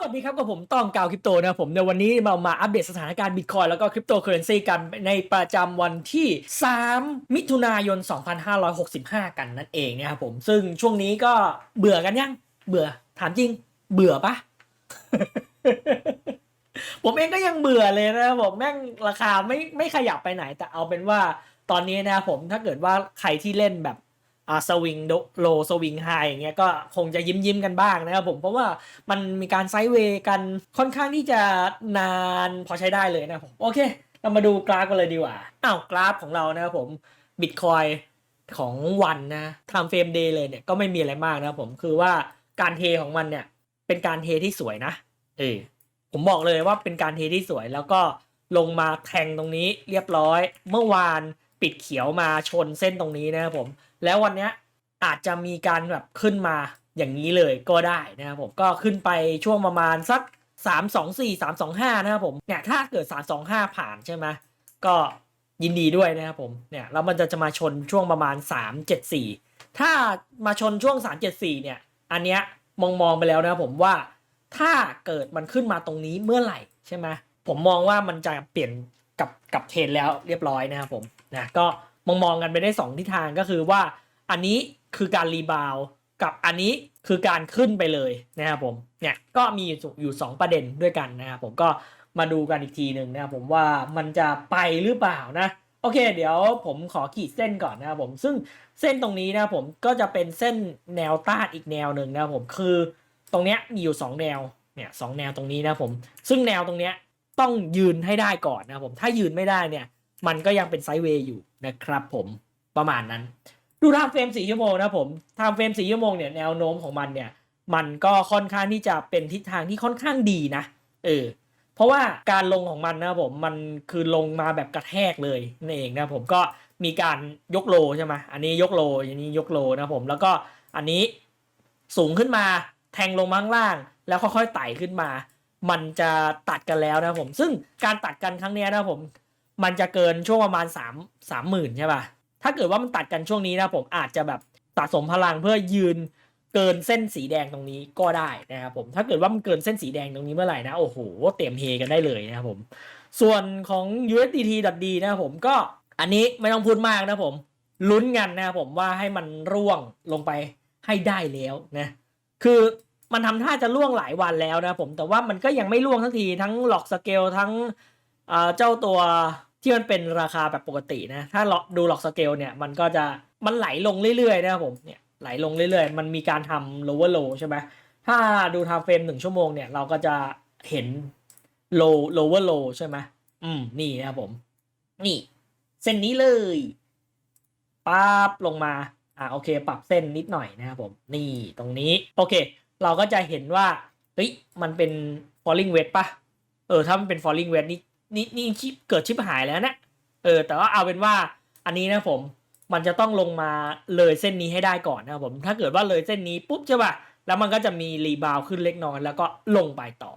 วัสดีครับกับผมต้องกาวคริปโตนะผมในวันนี้มามาอัปเดตสถานการณ์บิตคอยแล้วก็คริปโตเคอเรนซีกันในประจำวันที่ 3 มิถุนายน 2565 กันนั่นเองนะครับผมซึ่งช่วงนี้ก็เบื่อกันยัง เบื่อถามจริง เบื่อปะผมเองก็ยังเบื่อเลยนะครับผมแม่งราคาไม่ไม่ขยับไปไหนแต่เอาเป็นว่าตอนนี้นะครับผมถ้าเกิดว่าใครที่เล่นแบบ อ่าสวิงโลสวิงไฮอย่างเงี้ยก็คงจะยิ้มยิ้มๆกันบ้างนะครับผมเพราะว่ามันมีการไซด์เวย์กันค่อนข้างที่จะนานพอใช้ได้เลยนะครับผมโอเค เรามาดูกราฟกันเลยดีกว่าอ้าวกราฟของเรานะครับผมบิตคอยของวันนะทำเฟรมเดย์เลยเนี่ยก็ไม่มีอะไรมากนะครับผมคือว่าการเทของมันเนี่ยเป็นการเทที่สวยนะเออผมบอกเลยว่าเป็นการเทที่สวยแล้วก็ลงมาแทงตรงนี้เรียบร้อย เมื่อวาน ปิดเขียวมาชนเส้นตรงนี้นะครับผม แล้ววันนี้อาจจะมีการแบบขึ้นมาอย่างนี้เลยก็ได้นะครับผมก็ขึ้นไปช่วงประมาณสัก 3 2 4 3 2 5 นะครับผมเนี่ยถ้าเกิด 3 2 5 ผ่านใช่ไหมก็ยินดีด้วยนะครับผมเนี่ยแล้วมันจะจะมาชนช่วงประมาณ 3 7 4 ถ้ามาชนช่วง 3 7 4 เนี่ย อันเนี้ยมองมองไปแล้วนะครับผมว่าถ้าเกิดมันขึ้นมาตรงนี้เมื่อไหร่ใช่ไหมผมมองว่ามันจะเปลี่ยนกับกับเทรนแล้วเรียบร้อยนะครับผม นะก็มองมองกันไปได้สองทิศทางก็คือว่าอันนี้คือการรีบาวกับอันนี้คือการขึ้นไปเลยนะครับผมเนี่ยก็มีอยู่อยู่สองประเด็นด้วยกันนะครับผมก็มาดูกันอีกทีหนึ่งนะครับผมว่ามันจะไปหรือเปล่านะโอเค เดี๋ยวผมขอขีดเส้นก่อนนะครับผมซึ่งเส้นตรงนี้นะครับผมก็จะเป็นเส้นแนวต้านอีกแนวหนึ่งนะครับผมคือตรงเนี้ยมีอยู่ 2 แนวเนี่ยสองแนวตรงนี้นะครับผมซึ่งแนวตรงเนี้ยต้องยืนให้ได้ก่อนนะครับผมถ้ายืนไม่ได้เนี่ย มันก็ยังเป็นไซด์เวย์อยู่นะครับผมประมาณนั้น ดูทม์เฟรมสี่ชั่วโมงนะผมทม์เฟรมสี่ชั่วโมงเนี่ยแนวโน้มของมันเนี่ยมันก็ค่อนข้างที่จะเป็นทิศทางที่ค่อนข้างดีนะเออเพราะว่าการลงของมันนะผมมันคือลงมาแบบกระแทกเลยนั่นเองนะผมก็มีการยกโลใช่ไหมอันนี้ยกโลอันนี้ยกโลนะผมแล้วก็อันนี้สูงขึ้นมาแทงลงมาข้างล่าง แล้วค่อยๆไต่ขึ้นมา มันจะตัดกันแล้วนะผม ซึ่งการตัดกันครั้งนี้นะผม มันจะเกินช่วงประมาณ3 3หมื่นใช่ป่ะ ถ้าเกิดว่ามันตัดกันช่วงนี้นะผมอาจจะแบบสะสมพลังเพื่อยืนเกินเส้นสีแดงตรงนี้ก็ได้นะครับผม ถ้าเกิดว่ามันเกินเส้นสีแดงตรงนี้เมื่อไหร่นะโอ้โหเตรียมเฮกันได้เลยนะครับผม ส่วนของ USDT.D นะครับผมก็อันนี้ไม่ต้องพูดมากนะผมลุ้นกันนะครับผมว่าให้มันร่วงลงไปให้ได้แล้วนะคือมันทำท่าจะล่วงหลายวันแล้วนะครับผมแต่ว่ามันก็ยังไม่ล่วงทั้งทีทั้งหลอกสเกลทั้ง เจ้าตัวที่มันเป็นราคาแบบปกตินะ ถ้าเราดูหลอกสเกลเนี่ยมันก็จะมันไหลลงเรื่อยๆนะครับผมเนี่ยไหลลงเรื่อยๆ มันมีการทำ lower low ใช่ไหมถ้าดูทม์เฟรมหนึ่งชั่วโมงเนี่ยเราก็จะเห็น low lower low ใช่ไหมอืมนี่นะครับผม นี่ เส้นนี้เลยปั๊บลงมา อ่าโอเค ปรับเส้นนิดหน่อยนะครับผม นี่ตรงนี้ โอเค เราก็จะเห็นว่าเฮ้ยมันเป็น falling wedge ปะเออ ถ้ามันเป็น falling wedge นี่ นี่นี่ชิปเกิดชิปหายแล้วนะเออ แต่ว่าเอาเป็นว่าอันนี้นะผมมันจะต้องลงมาเลยเส้นนี้ให้ได้ก่อนนะครับผม ถ้าเกิดว่าเลยเส้นนี้ปุ๊บใช่ป่ะแล้วมันก็จะมีรีบาวขึ้นเล็กน้อยแล้วก็ลงไปต่อ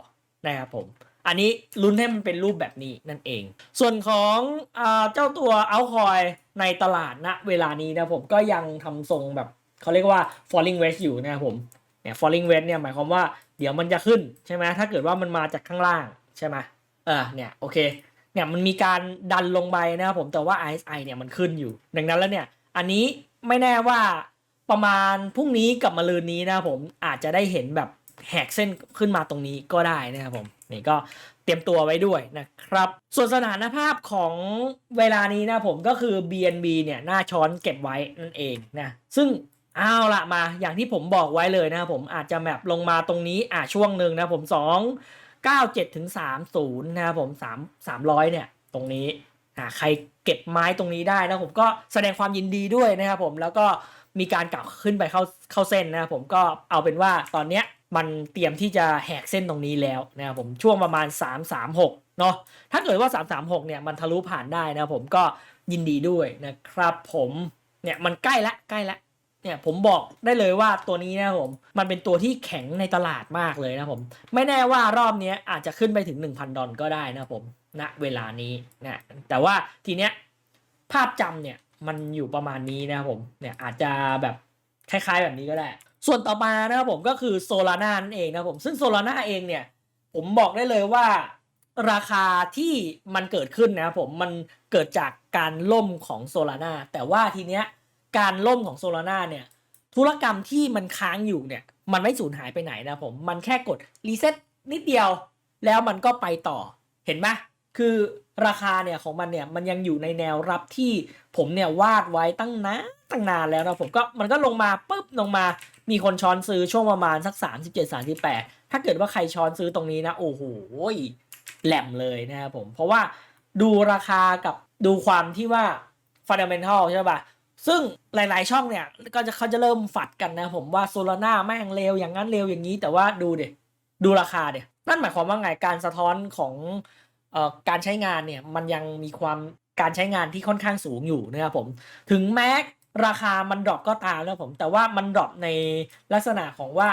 นะครับผม อันนี้ลุ้นให้มันเป็นรูปแบบนี้นั่นเอง ส่วนของอเจ้าตัวเอาคอยในตลาดณเวลานี้นะผมก็ยังทำทรงแบบเขาเรียกว่า falling wedge อยู่นะครับผมเนี่ย falling wedge เนี่ยหมายความว่าเดี๋ยวมันจะขึ้นใช่ไหมถ้าเกิดว่ามันมาจากข้างล่างใช่ไหม เออเนี่ยโอเคเนี่ยมันมีการดันลงไปนะครับผมแต่ว่า RSI เนี่ยมันขึ้นอยู่ ดังนั้นแล้วเนี่ยอันนี้ไม่แน่ว่าประมาณพรุ่งนี้กับมะรืนนี้นะครับผมอาจจะได้เห็นแบบแหกเส้นขึ้นมาตรงนี้ก็ได้นะครับผมนี่ก็เตรียมตัวไว้ด้วยนะครับ ส่วนสถานภาพของเวลานี้นะผมก็คือ BNB เนี่ยหน้าช้อนเก็บไว้นั่นเองนะซึ่งเอาละมาอย่างที่ผมบอกไว้เลยนะครับผมอาจจะแมปลงมาตรงนี้อะช่วงหนึ่งนะผม2 97ถึง30 นะครับผม3 300 เนี่ย ตรงนี้อ่าใครเก็บไม้ตรงนี้ได้นะผมก็แสดงความยินดีด้วยนะครับผมแล้วก็มีการกลับขึ้นไปเข้าเข้าเส้นนะครับผมก็เอาเป็นว่าตอนเนี้ยมันเตรียมที่จะแหกเส้นตรงนี้แล้วนะครับผมช่วงประมาณ 336 เนาะถ้าเกิดว่า 336 เนี่ยมันทะลุผ่านได้นะครับผมก็ยินดีด้วยนะครับผมเนี่ยมันใกล้ละใกล้ละ เนี่ยผมบอกได้เลยว่าตัวนี้นะผมมันเป็นตัวที่แข็งในตลาดมากเลยนะผม ไม่แน่ว่ารอบนี้อาจจะขึ้นไปถึง 1,000 ดอลก็ได้นะผมณเวลานี้นะแต่ว่าทีเนี้ยภาพจำเนี่ยมันอยู่ประมาณนี้นะผมเนี่ยอาจจะแบบคล้ายๆแบบนี้ก็ได้ ส่วนต่อมานะครับผมก็คือโซลาร่านั่นเองนะผมซึ่งโซลาร่าเองเนี่ยผมบอกได้เลยว่าราคาที่มันเกิดขึ้นนะครับผมมันเกิดจากการล่มของโซลาร่าแต่ว่าทีเนี้ย การล่มของโซลาร่าเนี่ยธุรกรรมที่มันค้างอยู่เนี่ยมันไม่สูญหายไปไหนนะผมมันแค่กดรีเซ็ตนิดเดียว แล้วมันก็ไปต่อเห็นไหมคือราคาเนี่ยของมันเนี่ยมันยังอยู่ในแนวรับที่ผมเนี่ยวาดไว้ตั้งนานตั้งนานแล้วนะผมก็มันก็ลงมาปุ๊บลงมามีคนช้อนซื้อช่วงประมาณสัก 37 38 ถ้าเกิดว่าใครช้อนซื้อตรงนี้นะโอ้โหแหลมเลยนะครับผมเพราะว่าดูราคากับดูความที่ว่า fundamental ใช่ป่ะ ซึ่งหลาย ๆ ช่องเนี่ย ก็จะเขาจะเริ่มฝัดกันนะผมว่าโซลาร่าแม่งเร็วอย่างนั้นเร็วอย่างนี้ แต่ว่าดูเดดูราคาเดนั่นหมายความว่าไงการสะท้อนของเอ่อการใช้งานเนี่ยมันยังมีความการใช้งานที่ค่อนข้างสูงอยู่นะครับผม ถึงแม้ราคามันดรอปก็ตามนะผมแต่ว่ามันดรอปในลักษณะของว่า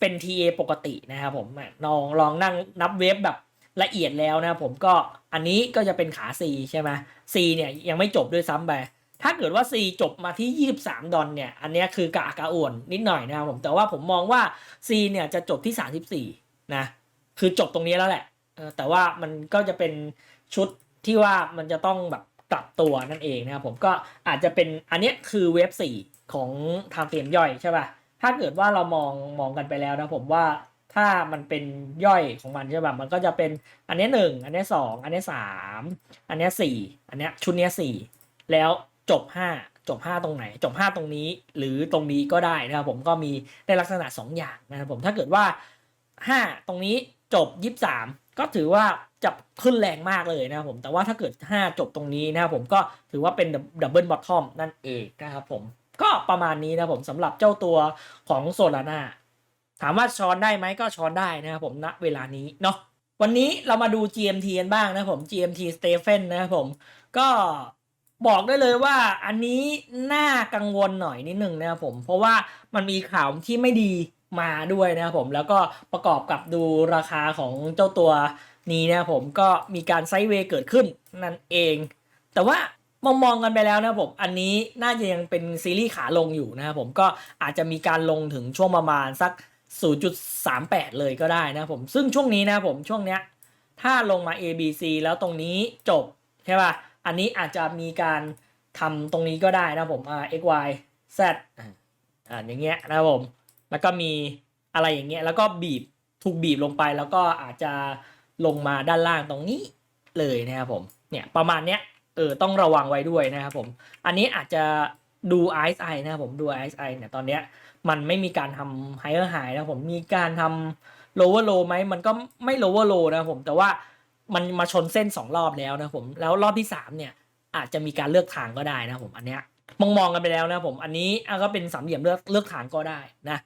เป็น TA ปกตินะครับผมลองลองนั่งนับเวฟแบบละเอียดแล้วนะครับผมก็อันนี้ก็จะเป็นขา C ใช่ไหม C เนี่ยยังไม่จบด้วยซ้ำไป ถ้าเกิดว่า C จบมาที่ 23 ดอลเนี่ย อันนี้คือกะอากาอ่วนนิดหน่อยนะครับผม แต่ว่าผมมองว่า C เนี่ยจะจบที่ 34 นะ คือจบตรงนี้แล้วแหละ แต่ว่ามันก็จะเป็นชุดที่ว่ามันจะต้องแบบกลับตัวนั่นเองนะครับผม ก็อาจจะเป็นอันนี้คือเวฟ4ของทางเตรียมย่อยใช่ป่ะ ถ้าเกิดว่าเรามองมองกันไปแล้วนะผมว่าถ้ามันเป็นย่อยของมันใช่ป่ะ มันก็จะเป็นอันนี้ยหนึ่งอันนี้ยสองอันนี้ยสามอันนี้ยสี่อันนี้ชุดนี้ยสี่แล้ว จบห้าจบห้าตรงไหน จบห้าตรงนี้ หรือตรงนี้ก็ได้นะครับผมก็มีในลักษณะสองอย่างนะครับผมถ้าเกิดว่าห้าตรงนี้จบยี่สามก็ถือว่าจะขึ้นแรงมากเลยนะครับผมแต่ว่าถ้าเกิดห้าจบตรงนี้นะครับผมก็ถือว่าเป็นดับเบิลบอททอมนั่นเองนะครับผมก็ประมาณนี้นะผมสำหรับเจ้าตัวของโซลาร่าถามว่าช้อนได้ไหมก็ช้อนได้นะครับผมณเวลานี้เนาะวันนี้เรามาดู GMT กันบ้างนะผม GMT Stephen นะครับผมก็ บอกได้เลยว่าอันนี้น่ากังวลหน่อยนิดหนึ่งนะครับผม เพราะว่ามันมีข่าวที่ไม่ดีมาด้วยนะครับผมแล้วก็ประกอบกับดูราคาของเจ้าตัวนี้นะครับผมก็มีการไซด์เวย์เกิดขึ้นนั่นเอง แต่ว่ามองมองๆกันไปแล้วนะครับผมอันนี้น่าจะยังเป็นซีรีส์ขาลงอยู่นะครับผมก็อาจจะมีการลงถึงช่วงประมาณสัก 0.38 เลยก็ได้นะครับผมซึ่งช่วงนี้นะครับผมช่วงเนี้ยถ้าลงมา A B C แล้วตรงนี้จบใช่ป่ะ อันนี้อาจจะมีการทำตรงนี้ก็ได้นะครับผมอ่า X Y Z อ่าอ่าอย่างเงี้ยนะครับผม แล้วก็มีอะไรอย่างเงี้ยแล้วก็บีบถูกบีบลงไปแล้วก็อาจจะลงมาด้านล่างตรงนี้เลยนะครับผมเนี่ยประมาณเนี้ยเออต้องระวังไว้ด้วยนะครับผม อันนี้อาจจะดู RSI นะครับผมดู RSI เนี่ยตอนเนี้ยมันไม่มีการทำ higher high นะครับผมมีการทำ lower low ไหมมันก็ไม่ lower low นะครับผมแต่ว่า มันมาชนเส้น2รอบแล้วนะผมแล้วรอบที่3เนี่ย อาจจะมีการเลือกทางก็ได้นะผมอันเนี้ยมองมองๆกันไปแล้วนะผมอันนี้ก็เป็นสามเหลี่ยมเลือกเลือกทางก็ได้นะ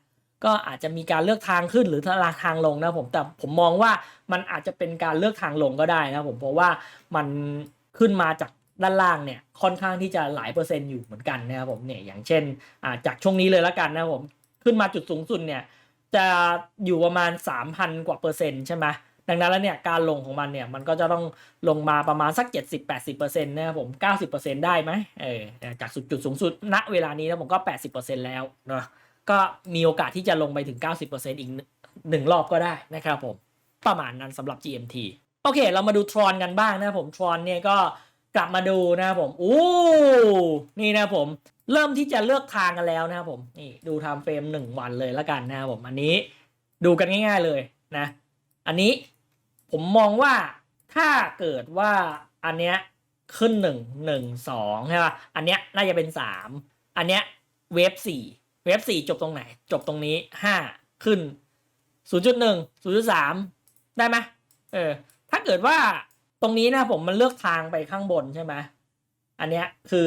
ก็อาจจะมีการเลือกทางขึ้นหรือทางลงนะผมแต่ผมมองว่ามันอาจจะเป็นการเลือกทางลงก็ได้นะผมเพราะว่ามันขึ้นมาจากด้านล่างเนี่ยค่อนข้างที่จะหลายเปอร์เซ็นต์อยู่เหมือนกันนะครับผมเนี่ยอย่างเช่นาจากช่วงนี้เลยละกันนะผมขึ้นมาจุดสูงสุดเนี่ยจะอยู่ประมาณ 3,000 กว่าเปอร์เซ็นต์ใช่ไหม ดังนั้นแล้วเนี่ยการลงของมันเนี่ยมันก็จะต้องลงมาประมาณสัก 70-80%นะครับผม 90%ได้ไหมเออจากสุดจุดสูงสุดณเวลานี้นะผมก็ 80%แล้วเนาะก็มีโอกาสที่จะลงไปถึง 90%อีกหนึ่งรอบก็ได้นะครับผมประมาณนั้นสำหรับ GMT โอเค เรามาดูทรอนกันบ้างนะครับผมทรอนเนี่ยก็กลับมาดูนะครับผมอู้นี่นะผมเริ่มที่จะเลือกทางกันแล้วนะครับผมนี่ดูทม์เฟรมหนึ่งวันเลยล้วกันนะครับผมอันนี้ดูกันง่าย ๆเลยนะ อันนี้ ผมมองว่าถ้าเกิดว่าอันเนี้ยขึ้นหนึ่งหนึ่งสองใช่ป่ะอันเนี้ยน่าจะเป็นสามอันเนี้ยเวฟสี่เวฟสี่จบตรงไหน จบตรงนี้ห้าขึ้นศูนย์จุดหนึ่งศูนย์จุดสามได้ไหมเออ ถ้าเกิดว่าตรงนี้นะผมมันเลือกทางไปข้างบนใช่ไหมอันเนี้ยคือ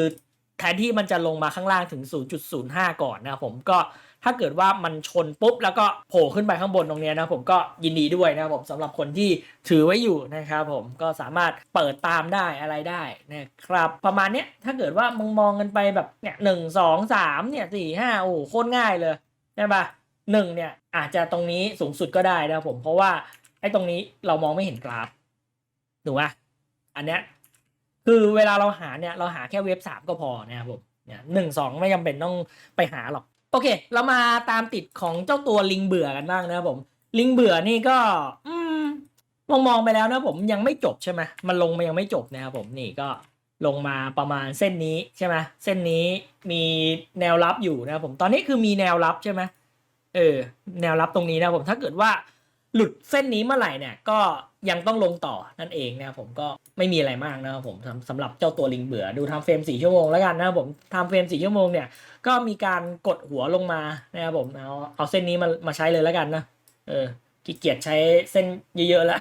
แทนที่มันจะลงมาข้างล่างถึง 0.05 ก่อนนะครับผมก็ ถ้าเกิดว่ามันชนปุ๊บแล้วก็โผล่ขึ้นไปข้างบนตรงนี้นะผมก็ยินดีด้วยนะผมสำหรับคนที่ถือไว้อยู่นะครับผมก็สามารถเปิดตามได้อะไรได้นะครับประมาณเนี้ยถ้าเกิดว่ามองมองกันไปแบบเนี่ยหนึ่งสองสามเนี่ยสี่ห้าโอ้โคตรง่ายเลยใช่ปะหนึ่งเนี่ยอาจจะตรงนี้สูงสุดก็ได้นะผมเพราะว่าไอ้ตรงนี้เรามองไม่เห็นกราฟถูกปะอันเนี้ยคือเวลาเราหาเนี่ยเราหาแค่เว็บสามก็พอนะครับผมเนี่ยหนึ่งสองไม่จำเป็นต้องไปหาหรอก โอเค เรามาตามติดของเจ้าตัวลิงเบื่อกันบ้างนะครับผม ลิงเบื่อนี่ก็ อืมมองมองๆไปแล้วนะผมยังไม่จบใช่ไหมมันลงมายังไม่จบนะครับผมนี่ก็ลงมาประมาณเส้นนี้ใช่ไหมเส้นนี้มีแนวรับอยู่นะครับผมตอนนี้คือมีแนวรับใช่ไหมเออ แนวรับตรงนี้นะผมถ้าเกิดว่าหลุดเส้นนี้เมื่อไหร่เนี่ย ก็ ยังต้องลงต่อนั่นเองนะครับผมก็ไม่มีอะไรมากนะครับผมสำหรับเจ้าตัวลิงเบื่อดูทำเฟรมสี่ชั่วโมงแล้วกันนะครับผมทำเฟรมสี่ชั่วโมงเนี่ยก็มีการกดหัวลงมานะครับผมเอาเอาเส้นนี้มามาใช้เลยแล้วกันนะเออขี้เกียจใช้เส้นเยอะๆแล้ว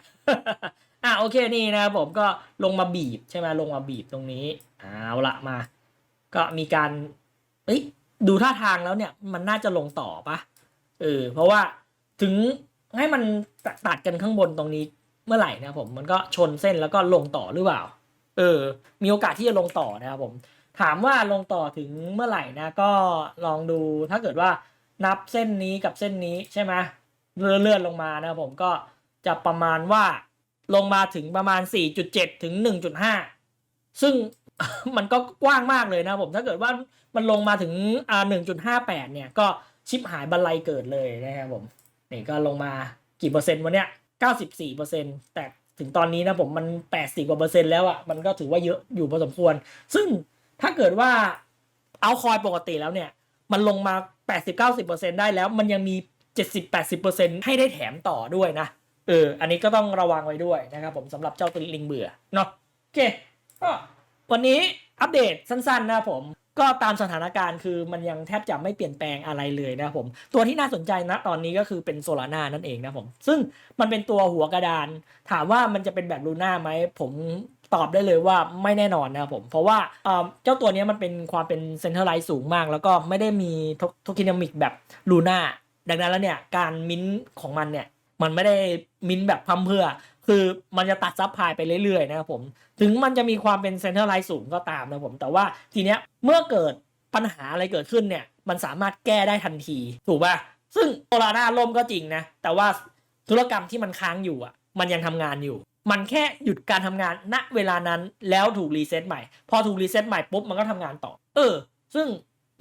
อะโอเคนี่นะครับผมก็ลงมาบีบใช่ไหมลงมาบีบตรงนี้เอาละมา ก็มีการเอ้ยดูท่าทางแล้วเนี่ยมันน่าจะลงต่อปะเออเพราะว่าถึงให้มันตัดกันข้างบนตรงนี้ เมื่อไหร่นะผมมันก็ชนเส้นแล้วก็ลงต่อหรือเปล่า เออ มีโอกาสที่จะลงต่อนะครับผมถามว่าลงต่อถึงเมื่อไหร่นะ ก็ลองดูถ้าเกิดว่านับเส้นนี้กับเส้นนี้ใช่ไหมเลื่อนเลื่อนลงมานะผมก็จะประมาณว่าลงมาถึงประมาณ 4.7 ถึง 1.5 ซึ่งมันก็กว้างมากเลยนะผมถ้าเกิดว่ามันลงมาถึงอ่า1.58 เนี่ยก็ชิปหายบันไลเกิดเลยนะครับผมนี่ก็ลงมากี่เปอร์เซ็นต์วันเนี้ย 94เปอร์เซ็นต์แต่ถึงตอนนี้นะผมมัน 80กว่าเปอร์เซ็นต์แล้วอะ่ะมันก็ถือว่าเยอะอยู่พอสมควร ซึ่งถ้าเกิดว่าเอาคอยปกติแล้วเนี่ย มันลงมา 80-90%ได้แล้ว มันยังมี 70-80%ให้ได้แถมต่อด้วยนะเออ อันนี้ก็ต้องระวังไว้ด้วยนะครับผมสำหรับเจ้าตัวลิงเบื่อเนาะโอเคก็วันนี้อัปเดตสั้นๆนะผม ก็ตามสถานการณ์คือมันยังแทบจะไม่เปลี่ยนแปลงอะไรเลยนะครับผม ตัวที่น่าสนใจนะตอนนี้ก็คือเป็นโซลาร่านั่นเองนะครับผม ซึ่งมันเป็นตัวหัวกระดาน ถามว่ามันจะเป็นแบบลูน่าไหมผมตอบได้เลยว่าไม่แน่นอนนะครับผม เพราะว่าเจ้าตัวนี้มันเป็นความเป็นเซนเตอร์ไลซ์สูงมาก แล้วก็ไม่ได้มีโทคินามิกแบบลูน่าดังนั้นแล้วเนี่ยการมิ้นท์ของมันเนี่ยมันไม่ได้มิ้นท์แบบพัมเพรื่อ คือมันจะตัดซับพลายไปเรื่อยๆนะครับผม ถึงมันจะมีความเป็นเซ็นเตอร์ไลน์สูงก็ตามนะผม แต่ว่าทีเนี้ยเมื่อเกิดปัญหาอะไรเกิดขึ้นเนี่ย มันสามารถแก้ได้ทันที ถูกป่ะ ซึ่งโซลาร่าล่มก็จริงนะ แต่ว่าธุรกรรมที่มันค้างอยู่อะ มันยังทำงานอยู่ มันแค่หยุดการทำงานณเวลานั้นแล้วถูกรีเซ็ตใหม่ พอถูกรีเซ็ตใหม่ปุ๊บมันก็ทำงานต่อ เออ ซึ่ง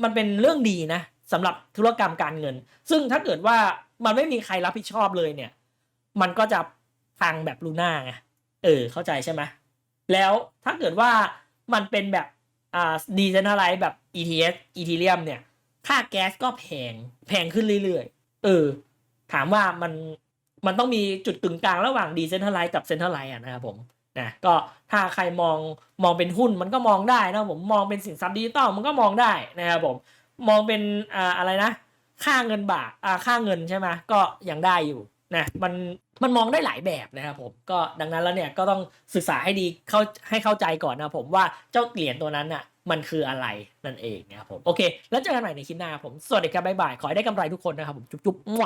มันเป็นเรื่องดีนะสำหรับธุรกรรมการเงิน ซึ่งถ้าเกิดว่ามันไม่มีใครรับผิดชอบเลยเนี่ย มันก็จะ พังแบบลูน่าไงเออ เข้าใจใช่ไหมแล้วถ้าเกิดว่ามันเป็นแบบอ่าดีเซนท r ไลซ์แบบ ETS อีทีเรียมเนี่ย ค่าแก๊สก็แพงแพงขึ้นเรื่อยๆ เออ ถามว่ามันมันต้องมีจุดกึ่งกลางระหว่างดีเซนท r ไลซ์กับเซนท r ไลซ์อะนะครับผมนะก็ถ้าใครมองมองเป็นหุ้นมันก็มองได้นะผมมองเป็นสินทรัพย์ดิจิตอลมันก็มองได้นะครับผมมองเป็นอ่าอะไรนะ ค่าเงินบาทอ่าค่าเงินใช่ไหมก็ยังได้อยู่นะมัน มันมองได้หลายแบบนะครับผมก็ดังนั้นแล้วเนี่ยก็ต้องศึกษาให้ดีเข้าให้เข้าใจก่อนนะผมว่าเจ้าเหรียญตัวนั้นน่ะมันคืออะไรนั่นเองนะครับผมโอเค แล้วเจอกันใหม่ในคลิปหน้าผมสวัสดีครับบ๊ายบายขอให้ได้กำไรทุกคนนะครับผมจุ๊บๆมั่ว